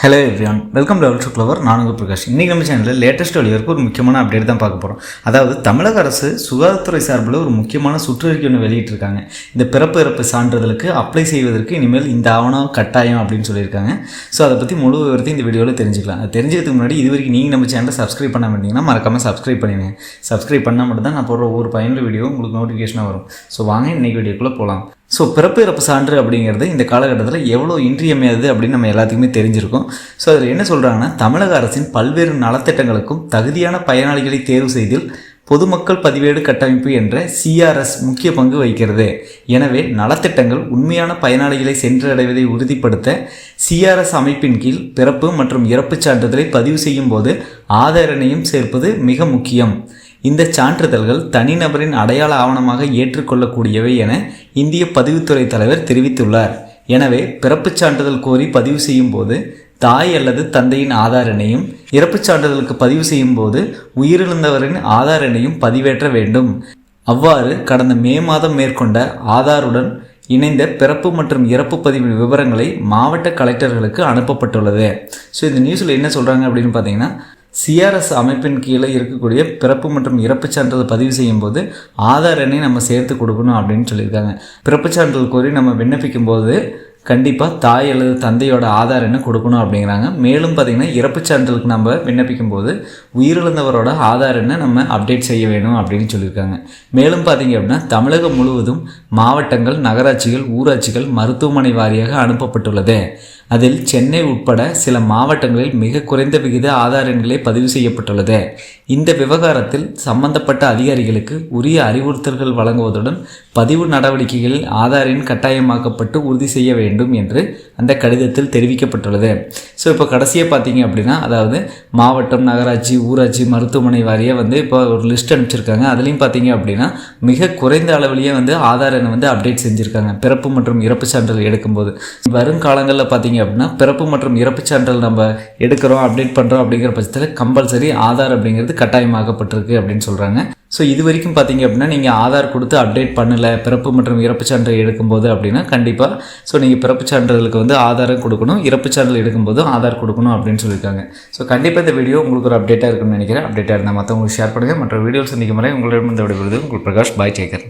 Hello everyone welcome level to clever நானுங்க பிரகாஷ். இன்றைக்கி நம்ம சேனலில் லேட்டஸ்ட் வழிவருக்கு ஒரு முக்கியமான அப்டேட் தான் பார்க்க போகிறோம் அதாவது தமிழக அரசு சுகாதாரத்துறை சார்பில் ஒரு முக்கியமான சுற்றறிக்கை ஒன்று வெளியிட்டிருக்காங்க. இந்த பிறப்பு இறப்பு சான்றிதழுக்கு அப்ளை செய்வதற்கு இனிமேல் இந்த ஆவணம் கட்டாயம் அப்படின்னு சொல்லியிருக்காங்க. ஸோ அதை பற்றி முழு விவரத்தையும் இந்த வீடியோவில் தெரிஞ்சுக்கலாம். அது தெரிஞ்சதுக்கு முன்னாடி இது வரைக்கும் நீங்கள் நம்ம சேனலை சப்ஸ்கிரைப் பண்ண மாட்டீங்கன்னா மறக்காமல் சப்ஸ்கிரைப் பண்ணிடுங்க சப்ஸ்கிரைப் பண்ணால் மட்டும் தான் நான் போடுற ஒவ்வொரு பயனுள்ள வீடியோ உங்களுக்கு நோட்டிஃபிகேஷனாக வரும். ஸோ வாங்க இன்றைக்கி வீடியோக்குள்ளே போகலாம் ஸோ பிறப்பு இறப்பு சான்று அப்படிங்கிறது இந்த காலகட்டத்தில் எவ்வளோ இன்றியமையாது அப்படின்னு நம்ம எல்லாத்துக்குமே தெரிஞ்சிருக்கும். ஸோ அதில் என்ன சொல்கிறாங்கன்னா தமிழக அரசின் பல்வேறு நலத்திட்டங்களுக்கும் தகுதியான பயனாளிகளை தேர்வு செய்தில் பொதுமக்கள் பதிவேடு கட்டமைப்பு என்ற சிஆர்எஸ் முக்கிய பங்கு வகிக்கிறது. எனவே நலத்திட்டங்கள் உண்மையான பயனாளிகளை சென்றடைவதை உறுதிப்படுத்த சிஆர்எஸ் அமைப்பின் கீழ் பிறப்பு மற்றும் இறப்புச் சான்றிதழை பதிவு செய்யும் போது ஆதாரணையும் சேர்ப்பது மிக முக்கியம். இந்த சான்றிதழ்கள் தனிநபரின் அடையாள ஆவணமாக ஏற்றுக்கொள்ளக்கூடியவை என இந்திய பதிவுத்துறை தலைவர் தெரிவித்துள்ளார். எனவே பிறப்புச் சான்றிதழ் கோரி பதிவு செய்யும் போது தாய் அல்லது தந்தையின் ஆதார் எண்ணையும் இறப்புச் சான்றிதழுக்கு பதிவு செய்யும் போது உயிரிழந்தவரின் ஆதார் எண்ணையும் பதிவேற்ற வேண்டும். அவ்வாறு கடந்த மே மாதம் மேற்கொண்ட ஆதாருடன் இணைந்த பிறப்பு மற்றும் இறப்பு பதிவு விவரங்களை மாவட்ட கலெக்டர்களுக்கு அனுப்பப்பட்டுள்ளது. ஸோ இந்த நியூஸில் என்ன சொல்கிறாங்க அப்படின்னு பார்த்தீங்கன்னா சிஆர்எஸ் அமைப்பின் கீழே இருக்கக்கூடிய பிறப்பு மற்றும் இறப்புச் சான்றிதழ் பதிவு செய்யும் போது ஆதார் எண்ணை நம்ம சேர்த்து கொடுக்கணும் அப்படின்னு சொல்லியிருக்காங்க. பிறப்புச் சான்றிதழ் கோரி நம்ம விண்ணப்பிக்கும் போது கண்டிப்பாக தாய் அல்லது தந்தையோட ஆதார் என்ன கொடுக்கணும் அப்படிங்கிறாங்க. மேலும் பார்த்திங்கன்னா இறப்புச் சான்றிதழுக்கு நம்ம விண்ணப்பிக்கும் போது உயிரிழந்தவரோட ஆதார் என்ன நம்ம அப்டேட் செய்ய வேணும் அப்படின்னு சொல்லியிருக்காங்க. மேலும் பார்த்திங்க அப்படின்னா தமிழகம் முழுவதும் மாவட்டங்கள் நகராட்சிகள் ஊராட்சிகள் மருத்துவமனை வாரியாக அனுப்பப்பட்டுள்ளது. அதில் சென்னை உட்பட சில மாவட்டங்களில் மிக குறைந்த விகித ஆதாரங்களே எண்களே பதிவு செய்யப்பட்டுள்ளது. இந்த விவகாரத்தில் சம்பந்தப்பட்ட அதிகாரிகளுக்கு உரிய அறிவுறுத்தல்கள் வழங்குவதுடன் பதிவு நடவடிக்கைகளில் ஆதார் எண் கட்டாயமாக்கப்பட்டு உறுதி செய்ய வேண்டும் என்று அந்த கடிதத்தில் தெரிவிக்கப்பட்டுள்ளது. ஸோ இப்போ கடைசியாக பார்த்தீங்க அப்படின்னா அதாவது மாவட்டம் நகராட்சி ஊராட்சி மருத்துவமனை வாரியாக வந்து இப்போ ஒரு லிஸ்ட் அனுப்பிச்சிருக்காங்க. அதுலேயும் பார்த்தீங்க அப்படின்னா மிக குறைந்த அளவிலேயே வந்து ஆதார் வந்து அப்டேட் செஞ்சுருக்காங்க. பிறப்பு மற்றும் இறப்பு சான்றிதழ் எடுக்கும்போது. வருங்காலங்களில் பார்த்தீங்க அப்படின்னா பிறப்பு மற்றும் இறப்பு சான்றிதழ் நம்ம எடுக்கிறோம் அப்டேட் பண்ணுறோம் அப்படிங்கிற பட்சத்தில் கம்பல்சரி ஆதார் அப்படிங்கிறது கட்டாயமாகப்பட்டிருக்கு அப்படின்னு சொல்கிறாங்க ஸோ இது வரைக்கும் பார்த்தீங்க அப்படின்னா நீங்கள் ஆதார் கொடுத்து அப்டேட் பண்ணலை பிறப்பு மற்றும் இறப்பு சான்றிதழ் எடுக்கும்போது அப்படின்னா கண்டிப்பாக ஸோ நீங்கள் பிறப்பு சான்றிதழுக்கு வந்து ஆதாரம் கொடுக்கணும் இறப்பு சான்றிதழ் எடுக்கும்போதும் ஆதார் கொடுக்கணும் அப்படின்னு சொல்லியிருக்காங்க. ஸோ கண்டிப்பாக இந்த வீடியோ உங்களுக்கு ஒரு அப்டேட்டாக இருக்குன்னு நினைக்கிறேன். அப்டேட்டாக இருந்தால் மற்றவங்களுக்கு ஷேர் பண்ணுங்கள் மற்ற வீடியோஸ் சந்திக்கும் முறை உங்களிடம் இந்த விடுவது உங்கள் பிரகாஷ் பாய் டேக்கர்